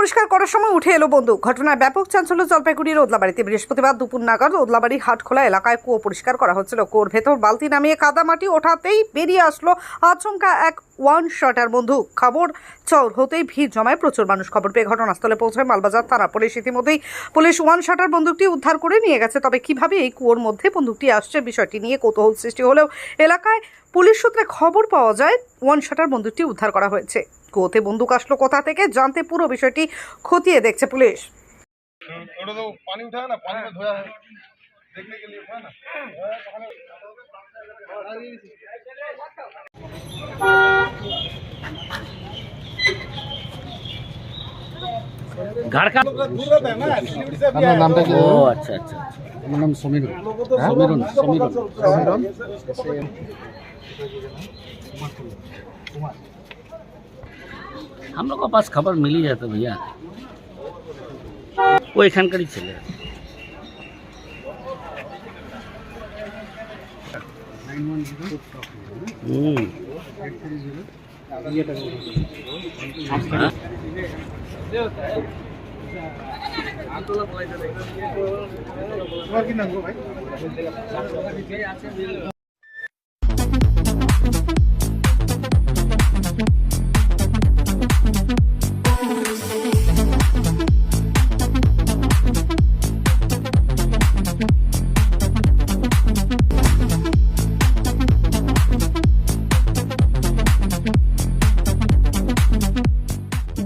পরিষ্কার করার সময় উঠে এলো বন্দুক। ঘটনায় ব্যাপক চাঞ্চল্য জলপাইগুড়ির ওদলাবাড়িতে। বৃহস্পতিবার দুপুর নাগাদ ওদলাবাড়ি হাটখোলা এলাকায় কুয়ো পরিষ্কার করা হচ্ছিল। কুয়োর ভেতর বালতি নামিয়ে কাদা মাটি ওঠাতেই বেরিয়ে আসলো আচমকা এক ওয়ান শটার বন্দুক। খবর, চর হতেই ভিড় জমায় প্রচুর মানুষ খবর পেয়ে ঘটনাস্থলে পৌঁছায় মালবাজার থানা পুলিশ। ইতিমধ্যেই পুলিশ ওয়ান শটার বন্দুকটি উদ্ধার করে নিয়ে গেছে। তবে কীভাবে এই কুয়োর মধ্যে বন্দুকটি আসছে বিষয়টি নিয়ে কৌতূহল সৃষ্টি হলেও এলাকায় পুলিশ সূত্রে খবর পাওয়া যায় ওয়ান শটার বন্দুকটি উদ্ধার করা হয়েছে। কোথায় বন্দুক আসলো কোথা থেকে জানতে পুরো বিষয়টি খতিয়ে দেখছে পুলিশ। হ্যাঁ। নামটা কি? ও আচ্ছা আচ্ছা, আচ্ছা। আমার নাম हम लोग के पास खबर मिल ही जाता भैया वो এখানকারই ছেলে হুম হ্যাঁ? তোমার কি নাম গো ভাই